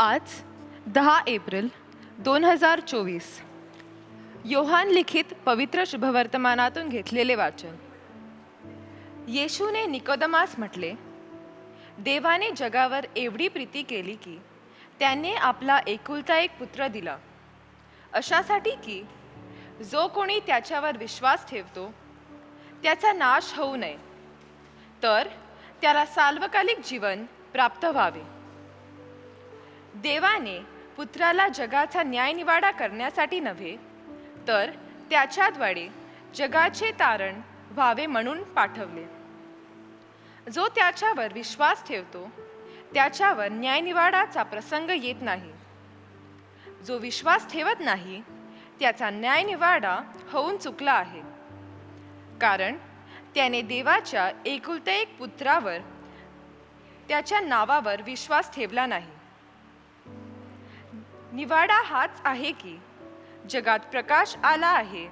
आज दहा एप्रिल दोन हजार चोवीस. योहान लिखित पवित्र शुभवर्तमानातून घेतलेले वाचन. येशूने निकोदमास म्हटले देवाने जगावर एवढी प्रीती केली की त्याने आपला एकुलता एक पुत्र दिला. अशासाठी की जो कोणी त्याच्यावर विश्वास ठेवतो त्याचा नाश होऊ नये. तर त्याला सार्वकालिक जीवन प्राप्त व्हावे. देवाने पुत्राला जगाचा न्यायनिवाडा करण्यासाठी नव्हे तर त्याच्याद्वारे जगाचे तारण व्हावे म्हणून पाठवले. जो त्याच्यावर विश्वास ठेवतो त्याच्यावर न्यायनिवाडाचा प्रसंग येत नाही. जो विश्वास ठेवत नाही त्याचा न्यायनिवाडा होऊन चुकला आहे. कारण त्याने देवाच्या एकुलत्या एक पुत्रावर त्याच्या नावावर विश्वास ठेवला नाही. निवाडा हाच आहे की जगात प्रकाश आला आहे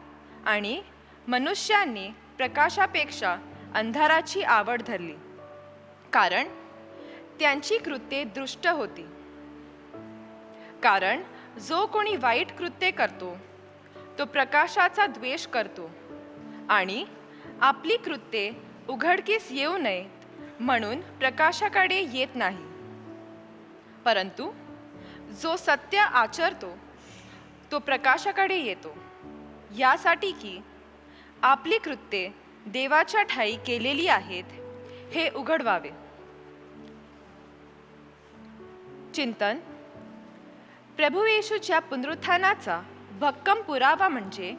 आणि मनुष्यांनी प्रकाशापेक्षा अंधाराची आवड धरली. कारण त्यांची कृत्ये दृष्ट होती. कारण जो कोणी वाईट कृत्ये करतो तो प्रकाशाचा द्वेष करतो आणि आपली कृत्ये उघडकीस येऊ नयेत म्हणून प्रकाशाकडे येत नाही. परंतु जो सत्य आचरतो तो प्रकाशाकडे येतो. यासाठी की आपली कृत्ये देवाच्या ठाई केलेली आहेत हे उघडवावे. चिंतन. प्रभू येशूच्या पुनरुत्थानाचा भक्कम पुरावा म्हणजे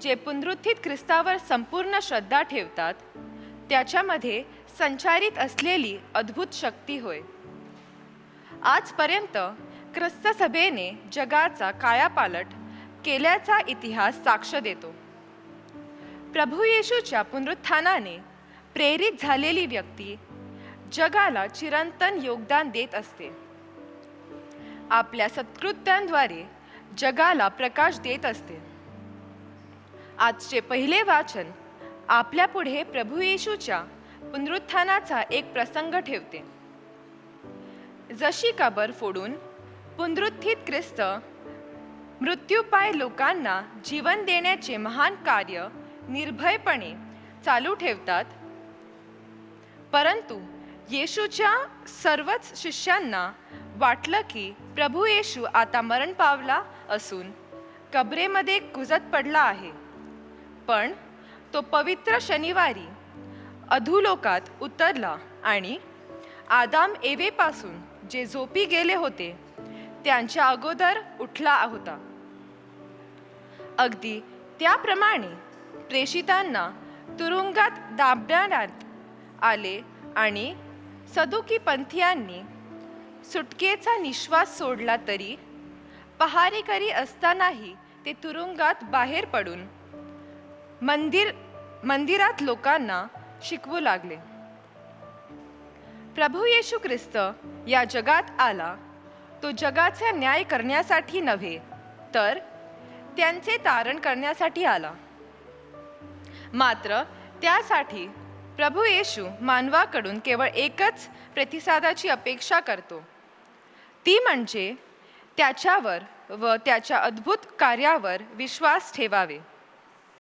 जे पुनरुत्थित ख्रिस्तावर संपूर्ण श्रद्धा ठेवतात त्याच्यामध्ये संचारित असलेली अद्भुत शक्ती होय. आजपर्यंत क्रस्त सभेने जगाचा कायापालट केल्याचा इतिहास साक्ष देतो. प्रभू येशूच्या पुनरुत्थानाने प्रेरित झालेली व्यक्ती जगाला चिरंतन योगदान देत असते. आपल्या सत्कृत्यांद्वारे जगाला प्रकाश देत असते. आजचे पहिले वाचन आपल्यापुढे प्रभू येशूच्या पुनरुत्थानाचा एक प्रसंग ठेवते. जशी कबर फोडून पुनरुत्थित ख्रिस्त मृत्यूपाय लोकांना जीवन देण्याचे महान कार्य निर्भयपणे चालू ठेवतात. परंतु येशूच्या सर्वच शिष्यांना वाटलं की प्रभू येशू आता मरण पावला असून कबरेमध्ये कुजत पडला आहे. पण तो पवित्र शनिवारी अधुलोकात उतरला आणि आदाम एवेपासून जे झोपी गेले होते त्यांच्या अगोदर उठला होता. अगदी त्याप्रमाणे प्रेषितांना तुरुंगात दाबण्यात आले आणि सदुकी पंथियांनी सुटकेचा निश्वास सोडला तरी पहारेकरी असतानाही ते तुरुंगात बाहेर पडून मंदिर मंदिरात लोकांना शिकवू लागले. प्रभू येशू ख्रिस्त या जगात आला तो जगाचा न्याय करण्यासाठी नव्हे तर त्यांचे तारण करण्यासाठी आला. मात्र त्यासाठी प्रभू येशू मानवाकडून केवळ एकच प्रतिसादाची अपेक्षा करतो. ती म्हणजे त्याच्यावर व त्याच्या अद्भुत कार्यावर विश्वास ठेवावे.